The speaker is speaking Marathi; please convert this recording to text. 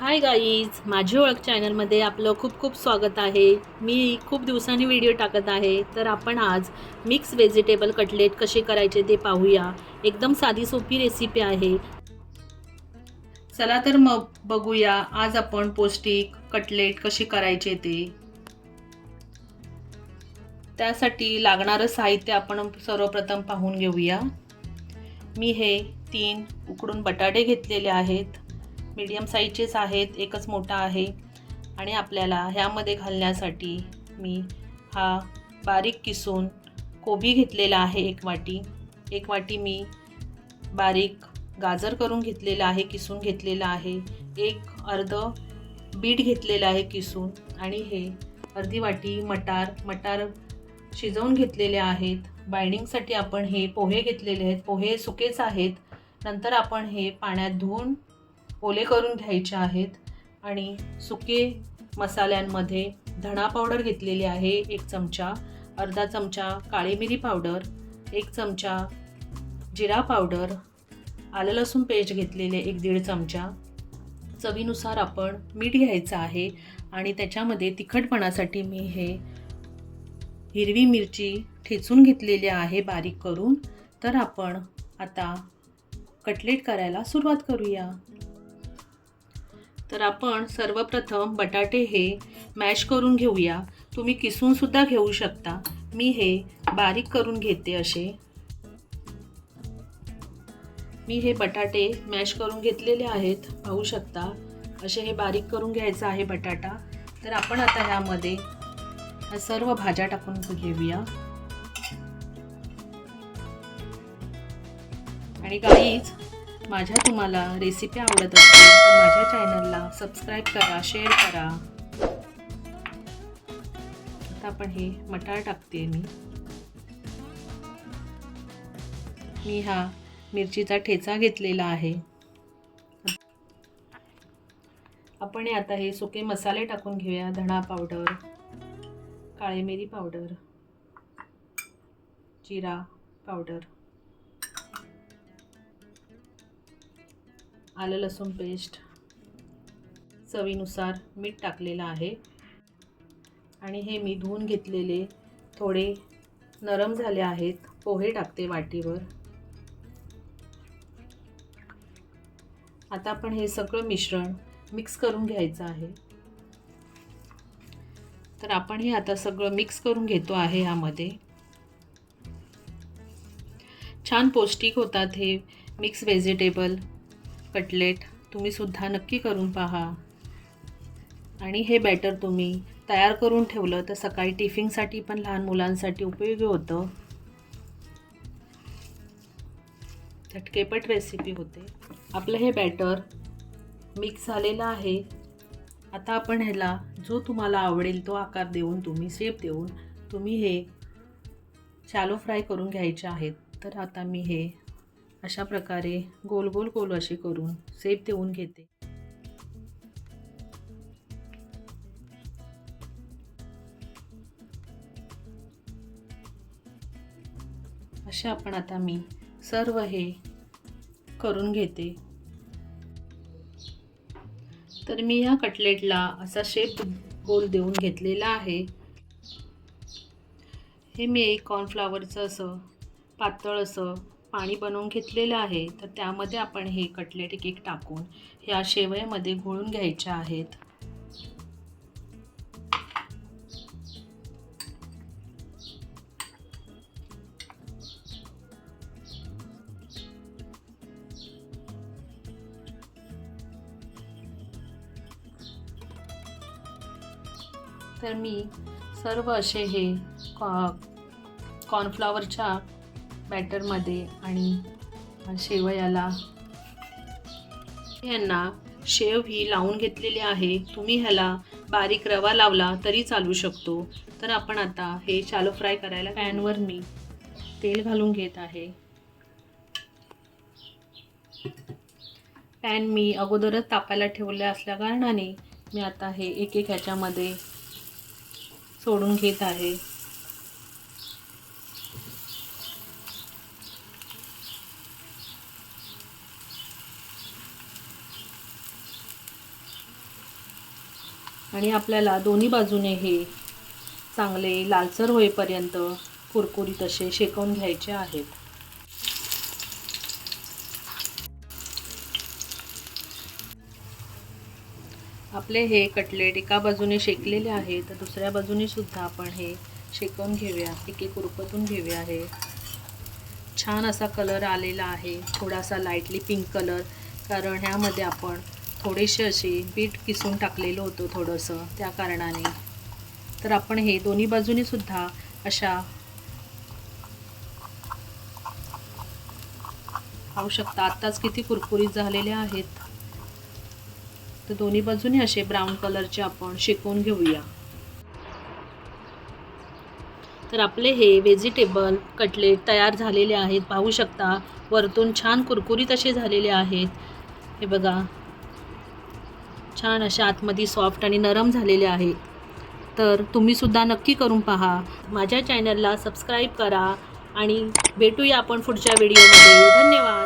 हाय गाईज माझी ओळख चॅनलमध्ये आपलं खूप खूप स्वागत आहे. मी खूप दिवसांनी व्हिडिओ टाकत आहे. तर आपण आज मिक्स व्हेजिटेबल कटलेट कसे करायचे ते पाहूया. एकदम साधी सोपी रेसिपी आहे. चला तर मग बघूया आज आपण पौष्टिक कटलेट कसे करायचे ते. त्यासाठी लागणारं साहित्य आपण सर्वप्रथम पाहून घेऊया. मी हे तीन उकडून बटाटे घेतलेले आहेत. मीडियम साईजचेच आहेत एकच मोठा आहे. आणि आपल्याला ह्यामध्ये घालण्यासाठी मी हा बारीक किसून कोबी घेतलेला आहे एक वाटी. एक वाटी मी बारीक गाजर करून घेतलेला आहे किसून घेतलेला आहे. एक अर्ध बीट घेतलेलं आहे किसून. आणि हे अर्धी वाटी मटार मटार शिजवून घेतलेले आहेत. बाइंडिंगसाठी आपण हे पोहे घेतलेले आहेत. पोहे सुकेच आहेत. नंतर आपण हे पाण्यात धुवून ओले करून घ्यायचे आहेत आणि सुके मसाल्यांमध्ये धणा पावडर घेतलेली आहे एक चमचा अर्धा चमचा काळी मिरी पावडर एक चमचा जिरा पावडर आलं लसूण पेस्ट घेतलेले एक दीड चमचा. चवीनुसार आपण मीठ घ्यायचं आहे आणि त्याच्यामध्ये तिखटपणासाठी मी हे हिरवी मिरची ठेचून घेतलेली आहे बारीक करून. तर आपण आता कटलेट करायला सुरुवात करूया. तर आपण सर्वप्रथम बटाटे हे मॅश करून घेऊया. तुम्ही किसूनसुद्धा घेऊ शकता. मी हे बारीक करून घेते असे. मी हे बटाटे मॅश करून घेतलेले आहेत. पाहू शकता. असे हे बारीक करून घ्यायचं आहे बटाटा. तर आपण आता ह्यामध्ये ह्या सर्व भाज्या टाकून घेऊया. आणि काहीच माझ्या तुम्हाला रेसिपी आवडत असतील तर माझ्या चॅनलला सबस्क्राईब करा शेअर करा. आता आपण हे मटार टाकते मी. मी हा मिरचीचा ठेचा घेतलेला आहे. आपण हे आता हे सुके मसाले टाकून घेऊया धणा पावडर काळी मिरी पावडर जिरा पावडर आलं लसूण पेस्ट चवीनुसार मीठ टाकलेलं आहे. आणि हे मी धुवून घेतलेले थोडे नरम झाले आहेत. पोहे टाकते वाटीवर. आता आपण हे सगळं मिश्रण मिक्स करून घ्यायचं आहे. तर आपण हे आता सगळं मिक्स करून घेतो आहे ह्यामध्ये. छान पौष्टिक होतात हे मिक्स व्हेजिटेबल कटलेट तुम्ही सुद्धा नक्की करून पहा. आणि हे बॅटर तुम्ही तयार करून ठेवलं तर सकाळी टिफिनसाठी पण लहान मुलांसाठी उपयोगी होतं. झटकेपट रेसिपी होते. आपलं हे बॅटर मिक्स झालेलं आहे. आता आपण ह्याला जो तुम्हाला आवडेल तो आकार देऊन तुम्ही शेप देऊन तुम्ही हे शॅलो फ्राय करून घ्यायचे आहेत. तर आता मी हे अशा प्रकारे गोल गोल गोल असे करून सेप देऊन घेते. असे आपण आता मी सर्व हे करून घेते. तर मी ह्या कटलेटला असा शेप गोल देऊन घेतलेला आहे. हे मी एक कॉर्नफ्लावरचं असं पातळ असं पाणी बनवून घेतलेलं आहे तर त्यामध्ये आपण हे कटलेट एक एक टाकून ह्या शेवयामध्ये घोळून घ्यायच्या आहेत. तर मी सर्व असे हे कॉ कॉर्नफ्लॉवरच्या बॅटरमध्ये आणि शेवयाला यांना शेव ही लावून घेतलेली आहे. तुम्ही ह्याला बारीक रवा लावला तरी चालू शकतो. तर आपण आता हे शालो फ्राय करायला पॅनवर मी तेल घालून घेत आहे. पॅन मी अगोदरच तापायला ठेवले असल्या कारणाने मी आता हे एक एक ह्याच्यामध्ये सोडून घेत आहे. आणि आपल्याला दोन्ही बाजूने हे चांगले लालसर होईपर्यंत कुरकुरीत असे शेकवून घ्यायचे आहेत. आपले हे कटलेट एका बाजूने शेकलेले आहे तर दुसऱ्या बाजूने सुद्धा आपण हे शेकवून घेऊया. एक एक उरपतून घेऊया हे. छान असा कलर आलेला आहे. थोडासा लाईटली पिंक कलर कारण ह्यामध्ये आपण थोडेसे असे बीट किसून टाकलेलं होतं थोडंसं त्या कारणाने. तर आपण हे दोन्ही बाजूनी सुद्धा अशा पाहू शकता. आत्ताच किती कुरकुरीत झालेले आहेत. तर दोन्ही बाजूने असे ब्राऊन कलरचे आपण शिकवून घेऊया. तर आपले हे व्हेजिटेबल कटलेट तयार झालेले आहेत. पाहू शकता वरतून छान कुरकुरीत असे झालेले आहेत. हे बघा छान अशा आतमध्ये सॉफ्ट आणि नरम झालेले आहे तर तुम्हीसुद्धा नक्की करून पहा. माझ्या चॅनलला सबस्क्राईब करा आणि भेटूया आपण पुढच्या व्हिडिओमध्ये धन्यवाद.